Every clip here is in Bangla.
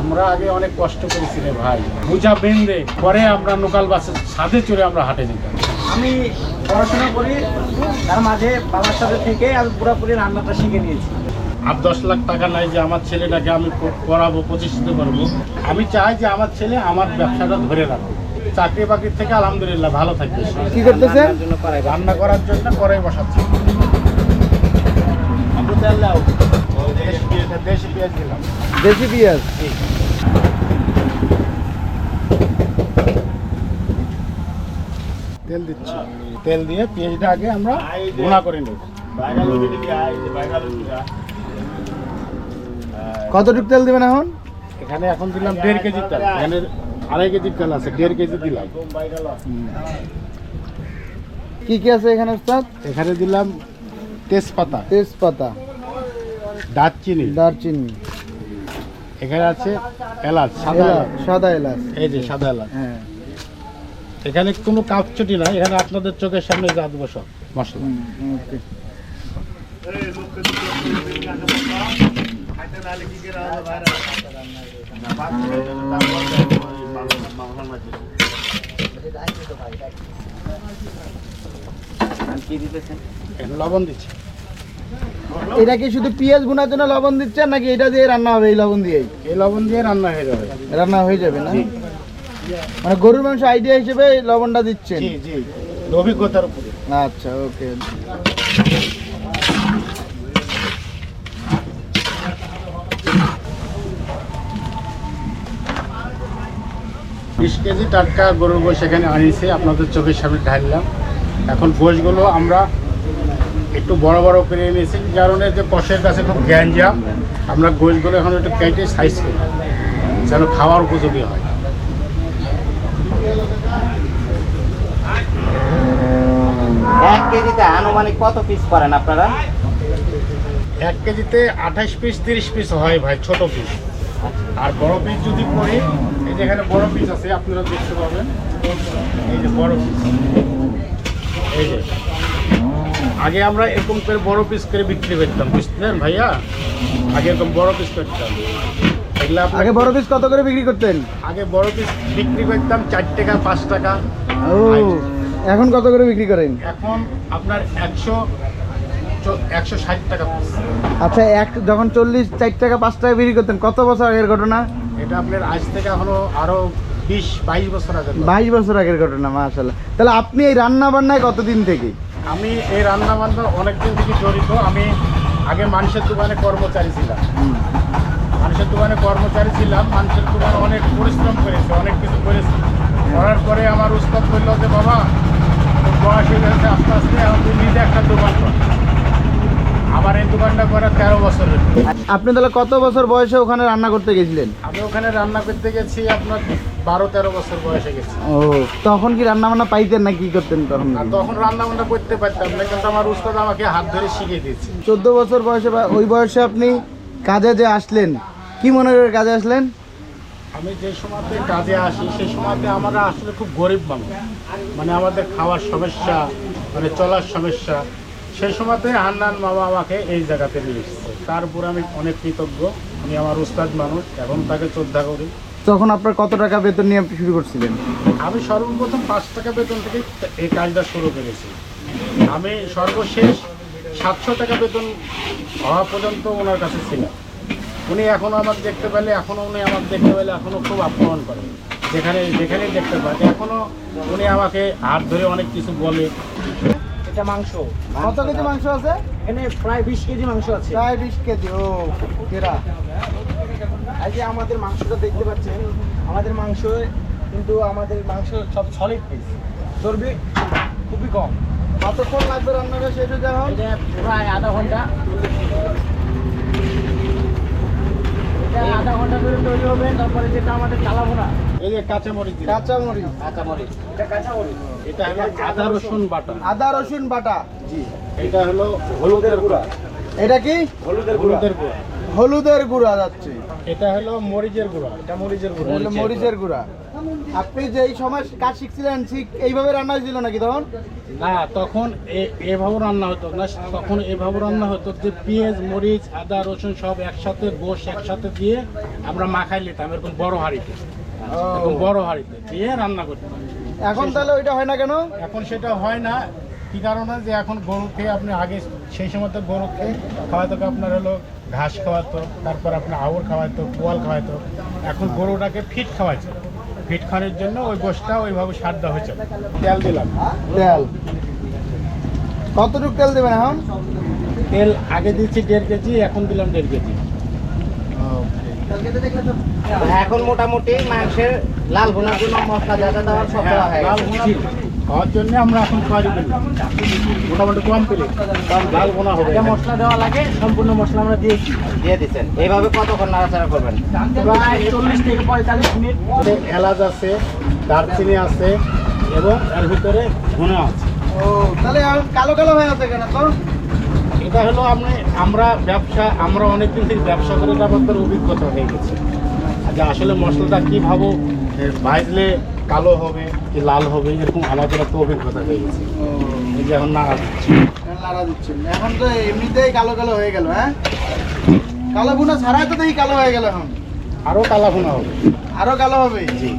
আমরা আগে অনেক কষ্ট করেছি রে ভাই। বুঝা বেঁধে পরে আমরা লোকাল বাসে সাথে চড়ে আমরা হাটে যেতাম। আমি পড়াশোনা করি তার মাঝে বাবার সাথে থেকে আমি পুরোপুরি রান্নাটা শিখে নিয়েছি। আর দশ লাখ টাকা নাই যে আমার ছেলেটাকে আমি পড়াবো প্রতিষ্ঠিত করব। আমি চাই যে আমার ছেলে আমার ব্যবসাটা ধরে রাখবে চাকরি বাকরির থেকে আলহামদুলিল্লাহ ভালো থাকবে। কি করতেছে। রান্না করার জন্য করাই বসাচ্ছি। দাও। দেশি পেঁয়াজ- দিলাম। দেশি পেঁয়াজ তেল দিচ্ছি। তেল দিয়ে পেঁয়াজটা আগে আমরা ভুনা করে নেব। কতটুকু তেল দিবেন এখন? এখানে এখন দিলাম দেড় কেজি তেল। এখানে আড়াই কেজি তেল আছে দেড় কেজি দিলাম। কি কি আছে এখানে উস্তাদ? এখানে দিলাম তেজপাতা। তেজপাতা। দারচিনি। দারচিনি। এখানে আছে এলাচ। সাদা। সাদা এলাচ। এই যে সাদা এলাচ। হ্যাঁ। এখানে কোনো কাপচটি নাই এখানে আপনাদের চোখের সামনে যা দেবো সব মশলা লবণ দিচ্ছি। এটা কি শুধু পেঁয়াজ বোনার জন্য লবণ দিচ্ছেন নাকি এটা দিয়ে রান্না হবে এই লবণ দিয়েই? এই লবণ দিয়ে রান্না হয়ে যাবে। রান্না হয়ে যাবে না? মানে গরুর মাংস আইডিয়া হিসেবে লবণটা দিচ্ছেন? জি জি। অভিজ্ঞতার উপরে। আচ্ছা ওকে। বিশ কেজি টাটকা গরুর গোশ এখানে আনিছে আপনাদের চোখের সামনে ঢাললাম। এখন গোশগুলো আমরা একটু বড় বড় করে এনেছি। কারণে যে কষের কাছে খুব গ্যাঞ্জাম আমরা গোশগুলো এখন একটু কেটে সাইজ করি যেন খাওয়ার উপযোগী হয়। এক কেজিতে আনুমানিক কত পিস করেন আপনারা? এক কেজিতে আঠাশ পিস তিরিশ পিস হয় ভাই ছোট পিস আর বড় পিস যদি করি এই যে এখানে বড় পিস আছে আপনারা দেখতে পাবেন। এই যে বড় পিস এই যে। আগে আমরা এরকম করে বড় পিস করে বিক্রি করতাম বুঝলেন ভাইয়া? আগে এরকম বড় পিস করতাম। এগুলো আগে বড় পিস কত করে বিক্রি করতেন? আগে বড় পিস বিক্রি করতাম চার টাকা পাঁচ টাকা। ও এখন কত করে বিক্রি করেন? এখন আপনার একশো একশো ষাট টাকা আচ্ছা এক যখন চল্লিশ চার টাকা পাঁচ টাকা বিক্রি করতেন কত বছর আগের ঘটনা? এটা আপনার আজ থেকে এখনও আরও বিশ বাইশ বছর আগে বাইশ বছর আগের ঘটনা মাশাল্লাহ তাহলে আপনি এই রান্না বান্নায় কতদিন থেকে? আমি এই রান্না বান্না অনেকদিন থেকে জড়িত। আমি আগে মানুষের দোকানে কর্মচারী ছিলাম। মানুষের দোকানে কর্মচারী ছিলাম মানুষের দোকানে অনেক পরিশ্রম করেছে অনেক কিছু করেছে। করার পরে আমার উস্তাদ বলল যে বাবা বয়স হয়ে গেছে আস্তে আস্তে আমি তুই নিজে একটা দোকান কর। আমার এই দোকানটা করে তেরো বছর আপনি তাহলে কত বছর বয়সে ওখানে রান্না করতে গেছিলেন? আমি ওখানে রান্না করতে গেছি আপনার বারো তেরো বছর বয়সে গেছি। ও তখন কি রান্না বান্না পাইতেন না কি করতেন তখন? আর তখন রান্না বান্না করতে পারতাম না কিন্তু আমার উস্তাদ আমাকে হাত ধরে শিখিয়ে দিয়েছে। চোদ্দ বছর বয়সে বা ওই বয়সে আপনি কাজে যে আসলেন কি মনে করে কাজে আসলেন? আমি যে সময়তে কাজে আসি সেই সময়তে আমরা আসলে খুব গরিব মানুষ। মানে আমাদের খাওয়ার সমস্যা মানে চলার সমস্যা সেই সময়তে হান্নান মামা আমাকে এই জায়গাতে নিয়ে এসেছে। তার উপর আমি অনেক কৃতজ্ঞ। আমি আমার উস্তাদ মানুষ এখন তাকে শ্রদ্ধা করি। তখন আপনার কত টাকা বেতন নিয়ে আপনি শুরু করছিলেন? আমি সর্বপ্রথম পাঁচ টাকা বেতন থেকে এই কাজটা শুরু করেছি। আমি সর্বশেষ সাতশো টাকা বেতন হওয়া পর্যন্ত ওনার কাছে ছিলাম। উনি এখনও আমার দেখতে পেলে এখনও উনি আমার দেখতে পেলে এখনও খুব আক্রমণ করেন যেখানে যেখানেই দেখতে পাই এখনও উনি আমাকে হাত ধরে অনেক কিছু বলে এটা মাংস। কত কেজি মাংস আছে? এখানে প্রায় বিশ কেজি মাংস আছে। প্রায় বিশ কেজি ও কেরা? এই যে আমাদের মাংসটা দেখতে পাচ্ছেন আমাদের মাংস কিন্তু আমাদের মাংস সব সলিড পিস চর্বি খুবই কম। কতক্ষণ লাগবে রান্নাটা হয়ে যাওয়া প্রায় আধা ঘণ্টা। এটা আধা ঘণ্টা ধরে তৈরি হবে তারপরে যেটা আমাদের চালাবো না এই যে কাঁচামরিচ। কাঁচামরিচ। কাঁচা মরিচ এটা কাঁচা মরিচ এটা হলো আদা রসুন বাটা। আদা রসুন বাটা। জি। এটা হলো হলুদের গুঁড়া। এটা কি? হলুদের হলুদের গুঁড়া। হলুদের গুঁড়া যাচ্ছে। এটা হলো মরিচের গুঁড়া। এটা মরিচের গুঁড়ো। হলো মরিচের গুঁড়া। আপনি যে এই সময় কাজ শিখছিলেন ঠিক এইভাবে রান্না হয়েছিল নাকি তখন? না তখন এভাবে রান্না হতো না। তখন এভাবে রান্না হতো যে পেঁয়াজ মরিচ আদা রসুন সব একসাথে গোশ একসাথে দিয়ে আমরা মাখাই নিতাম এরকম বড় হাঁড়িতে। এরকম বড় হাঁড়িতে দিয়ে রান্না করতাম। এখন তাহলে ওইটা হয় না কেন? এখন সেটা হয় না। কি কারণে যে এখন গরু খেয়ে আপনি আগে সেই সময় তো গরু খেয়ে খাওয়াতো আপনার হলো ঘাস খাওয়াতো তারপর আপনার আউর খাওয়াতো পোয়াল খাওয়াতো। এখন গরুটাকে ফিট খাওয়াইছে ফিট খাওয়ানোর জন্য ওই গোষ্ঠটা ওইভাবে সার দেওয়া হয়েছে। তেল দিলাম। তেল। কতটুকু তেল দেবেন এখন? তেল আগে দিচ্ছি দেড় কেজি এখন দিলাম দেড় কেজি। এখন মোটামুটি মাংসের লাল ভুনার জন্য মশলা যা যা দেওয়ার সব দেওয়া হয়ে লাল ভুনা খাওয়ার জন্য আমরা এখন তৈরি করি মোটামুটি কম পেলে। লাল ভুনা হবে। যে মশলা দেওয়া লাগে সম্পূর্ণ মশলা আমরা দিয়েছি। দিয়ে দিচ্ছেন। এইভাবে কতক্ষণ নাড়াচাড়া করবেন? প্রায় চল্লিশ থেকে পঁয়তাল্লিশ মিনিট। এলাচ আছে দারচিনি আছে এবং এর ভিতরে ধনে আছে। ও তাহলে এখন কালো কালো হয়ে আছে কেন তো? এটা হলো আপনি আমরা ব্যবসা আমরা অনেকদিন থেকে ব্যবসা করে আমাদের অভিজ্ঞতা হয়ে গেছে। যে আসলে মশলাটা কীভাবে ভাজলে কালো হবে কি লাল হবে এরকম আমাদের একটা অভিজ্ঞতা হয়ে গেছে। এই যে এখন নাড়া দিচ্ছি। নাড়া দিচ্ছেন এখন তো এমনিতেই কালো কালো হয়ে গেল হ্যাঁ? কালো গুনা ছাড়াই তো দেখি কালো হয়ে গেল এখন। আরও কালো ভুনা হবে। আরও কালো হবে? জি।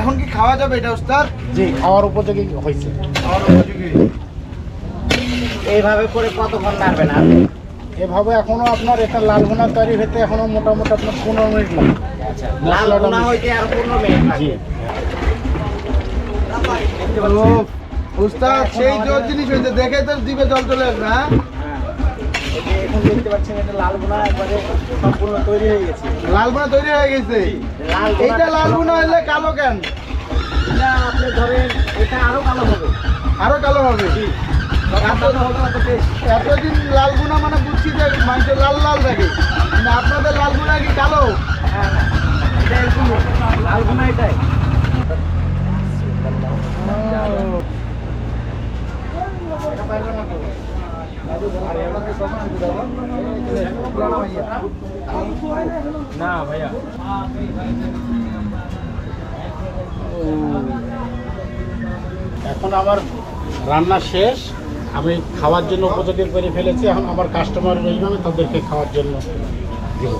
এখন কি খাওয়া যাবে এটা ওস্তাদ? জি খাওয়ার উপযোগী হয়েছে। খাওয়ার উপযোগী এইভাবে করে কতক্ষণ নাড়বেন আর এভাবে এখনও আপনার এটা লাল ভুনা তৈরি হতে এখনও মোটামুটি আপনার পনেরো মিনিট লাগে। আচ্ছা লাল ভুনা হইতে আর পনেরো মিনিট সেই জোর জিনিস হয়েছে দেখে তো দিবে জল চলে আসবে হ্যাঁ? এখন দেখতে পাচ্ছেন এটা লাল ভুনা একবারে সম্পূর্ণ তৈরি হয়ে গেছে। লাল বোনা তৈরি হয়ে গেছে? লাল এইটা লাল বোনা হলে কালো কেন? আপনি ধরেন এটা আরও কালো হবে। আরও কালো হবে? এতদিন লাল বোনা মানে বুঝছি যে মাংস লাল লাল থাকে। কিন্তু আপনাদের লাল বোনা কি কালো? লাল ভুনা এটাই না ভাইয়া। এখন আমার রান্না শেষ। আমি খাওয়ার জন্য উপযোগী করে ফেলেছি এখন আমার কাস্টমার এইভাবে তাদেরকে খাওয়ার জন্য দিব।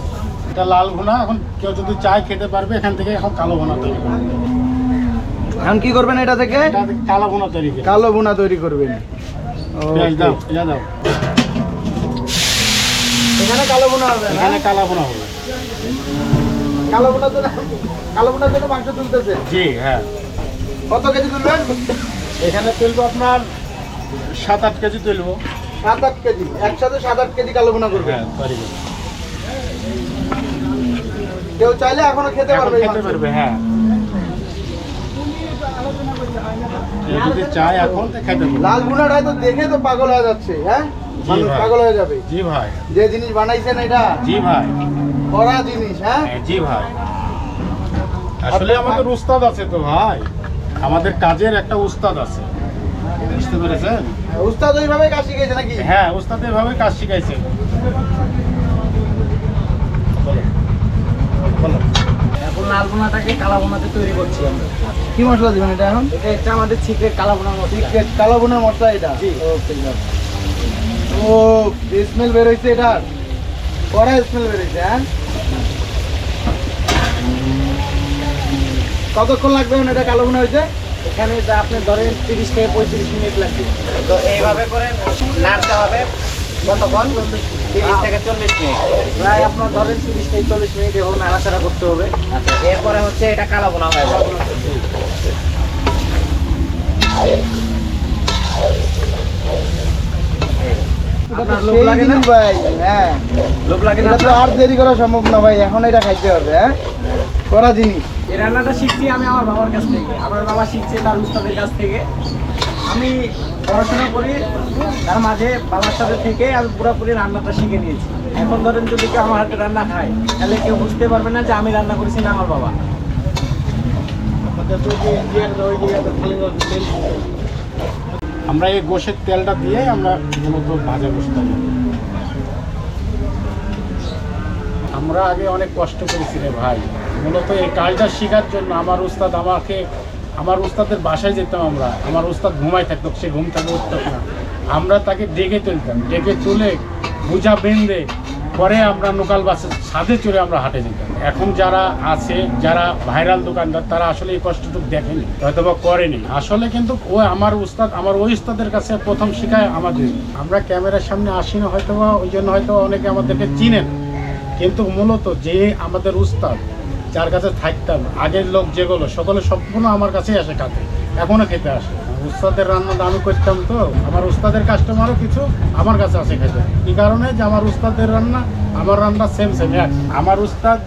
এটা লাল ভুনা এখন কেউ যদি চায় খেতে পারবে এখান থেকে এখন কালো ভুনা তৈরি করবে। এখন কি করবেন এটা থেকে? কালো ভুনা তৈরি কালো বোনা তৈরি করবেন। এখানে কালো হবে না? এখানে কালো ভুনা হবে। কালো জন্য কালো জন্য মাংস তুলতেছে? জি হ্যাঁ। কত কেজি তুলবেন? এখানে তুলবো আপনার সাত আট কেজি তুলবো সাত আট কেজি একসাথে সাত আট কেজি কালো বোনা করবেন হ্যাঁ করব কেউ চাইলে এখনও খেতে এখন পারবে খেতে পারবে হ্যাঁ। যদি চায় এখন খেতে পারবে। লাল বোনাটাই তো দেখে তো পাগল হয়ে যাচ্ছে হ্যাঁ? মানুষ পাগল হয়ে যাবে। জি ভাই। যে জিনিস বানাইছেন এটা জি ভাই। করা জিনিস হ্যাঁ? হ্যাঁ, জি ভাই। আসলে আমাদের উস্তাদ আছে তো ভাই। আমাদের কাজের একটা উস্তাদ আছে। বুঝতে পেরেছেন? উস্তাদ ওইভাবে কাজ শিখেছে নাকি? হ্যাঁ উস্তাদ এভাবে কাজ শিখাইছে। এখন লাল কালা তৈরি করছি আমরা। কি মশলা দিবেন এটা এখন? এটা একটা আমাদের সিক্রেট কালা ভুনার মতো চিকেন কালো বোনার মশলা এটা? জি। ওকে ও স্মেল বের হইছে এটা? স্মেল বের হইছে হ্যাঁ? কতক্ষণ লাগবে এটা কালো বোনা হইতে? এখানে যা আপনি ধরেন তিরিশ থেকে পঁয়ত্রিশ মিনিট লাগবে। তো এইভাবে করে নাড়তে হবে কতক্ষণ? তিরিশ থেকে চল্লিশ মিনিট। প্রায় আপনার ধরেন তিরিশ থেকে চল্লিশ মিনিট এভাবে নাড়াচাড়া করতে হবে। আচ্ছা এরপরে হচ্ছে এটা কালো বোনা হয়ে যাবে। হ্যাঁ। আর দেরি করা সম্ভব না ভাই এখন এটা খাইতে হবে হ্যাঁ? করা জিনিস। এই রান্নাটা শিখছি আমি আমার বাবার কাছ থেকে। আমার বাবা শিখছে তার উস্তাদের কাছ থেকে। আমি পড়াশোনা করি, তার মাঝে বাবার সাথে থেকে আমি পুরোপুরি রান্নাটা শিখে নিয়েছি। এখন ধরেন যদি কেউ আমার হাতে রান্না খায়, তাহলে কেউ বুঝতে পারবে না যে আমি রান্না করেছি না আমার বাবা। আমরা এই গোশের তেলটা দিয়ে আমরা মূলত ভাজা গোশটা আমরা আগে অনেক কষ্ট করেছি রে ভাই। মূলত এই কাজটা শেখার জন্য আমার উস্তাদ আমাকে, আমার উস্তাদের বাসায় যেতাম আমরা, আমার উস্তাদ ঘুমায় থাকতো, সে ঘুম থেকে উঠতো না। আমরা তাকে ডেকে তুলতাম, ডেকে তুলে বুঝা বেঁধে পরে আমরা লোকাল বাসে ছাদে চড়ে আমরা হাটে যেতাম। এখন যারা আছে, যারা ভাইরাল দোকানদার, তারা আসলে এই কষ্টটুকু দেখেনি হয়তো বা করেনি। আসলে কিন্তু ও আমার উস্তাদ, আমার ওই উস্তাদের কাছে প্রথম শেখায় আমাদের। আমরা ক্যামেরার সামনে আসি না হয়তো বা ওই জন্য হয়তো অনেকে আমাদেরকে চিনেন কিন্তু মূলত যে আমাদের উস্তাদ যার কাছে থাকতাম আগের লোক যেগুলো সকলে সম্পূর্ণ আমার কাছেই আসে খাতে এখনও খেতে আসে। উস্তাদের রান্নাটা আমি করতাম তো আমার উস্তাদের কাস্টমারও কিছু আমার কাছে আসে খেতে। কি কারণে? যে আমার উস্তাদের রান্না আমার রান্না সেম সেম এক আমার উস্তাদ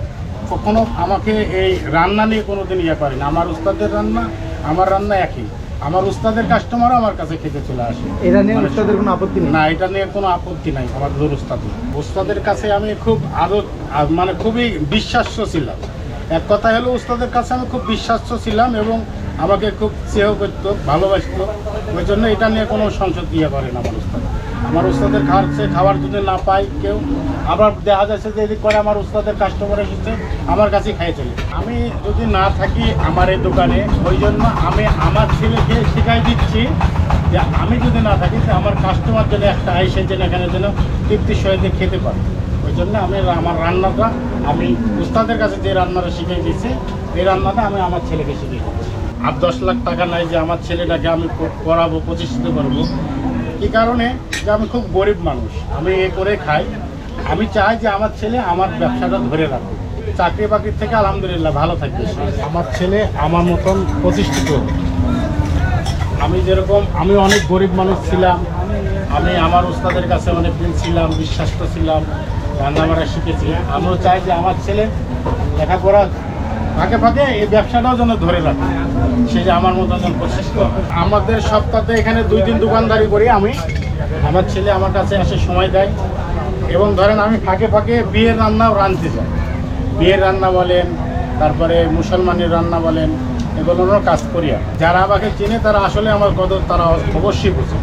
কখনো আমাকে এই রান্না নিয়ে কোনো দিন ইয়ে করেন। আমার উস্তাদের রান্না আমার রান্না একই। আমার উস্তাদের কাস্টমারও আমার কাছে খেতে চলে আসে। এটা নিয়ে মানে উস্তাদের কোনো আপত্তি নেই? না এটা নিয়ে কোনো আপত্তি নাই আমার দূর উস্তাদ। উস্তাদের কাছে আমি খুব আদর মানে খুবই বিশ্বাস্য ছিলাম। এক কথা হলো, উস্তাদের কাছে আমি খুব বিশ্বাস্য ছিলাম এবং আমাকে খুব স্নেহ করতো, ভালোবাসতো। ওই জন্য এটা নিয়ে কোনো সংসদ ইয়ে করে না আমার উস্তাদ। আমার উস্তাদের খাচ্ছে খাবার যদি না পাই কেউ, আবার দেখা যাচ্ছে যে এদিক করে আমার উস্তাদের কাস্টমার এসেছে, আমার কাছে খাই চলে আমি যদি না থাকি আমার এই দোকানে, ওই জন্য আমি আমার ছেলেকে শেখাই দিচ্ছি যে আমি যদি না থাকি আমার কাস্টমার যেন একটা আইসে যেন এখানে যেন তৃপ্তির সহিতে খেতে পারে। জন্য আমি আমার রান্নাটা আমি উস্তাদের কাছে যে রান্নাটা শিখিয়ে দিয়েছি, এই রান্নাটা আমি আমার ছেলেকে শিখিয়ে দিচ্ছি আর দশ লাখ টাকা নাই যে আমার ছেলেটাকে আমি করাবো প্রতিষ্ঠিত করব। কী কারণে? যে আমি খুব গরিব মানুষ, আমি এ করে খাই। আমি চাই যে আমার ছেলে আমার ব্যবসাটা ধরে রাখবে চাকরি বাকরির থেকে আলহামদুলিল্লাহ ভালো থাকবে আমার ছেলে আমার মতন প্রতিষ্ঠিত। আমি যেরকম, আমি অনেক গরিব মানুষ ছিলাম। আমি আমার ওস্তাদের কাছে অনেক দিন ছিলাম, বিশ্বাস্ত ছিলাম। রান্নাবাড়া শিখেছি। আমিও চাই যে আমার ছেলে লেখাপড়া ফাঁকে ফাঁকে এই ব্যবসাটাও যেন ধরে রাখে। সে যে আমার মতো যেন প্রচেষ্ট আমাদের সপ্তাহে এখানে দুই দিন দোকানদারি করি আমি। আমার ছেলে আমার কাছে এসে সময় দেয়। এবং ধরেন আমি ফাঁকে ফাঁকে বিয়ের রান্নাও রাঁধতে যাই। বিয়ের রান্না বলেন, তারপরে মুসলমানের রান্না বলেন, এগুলোরও কাজ করি। যারা আমাকে চেনে তারা আসলে আমার কদর, তারা অবশ্যই বুঝে।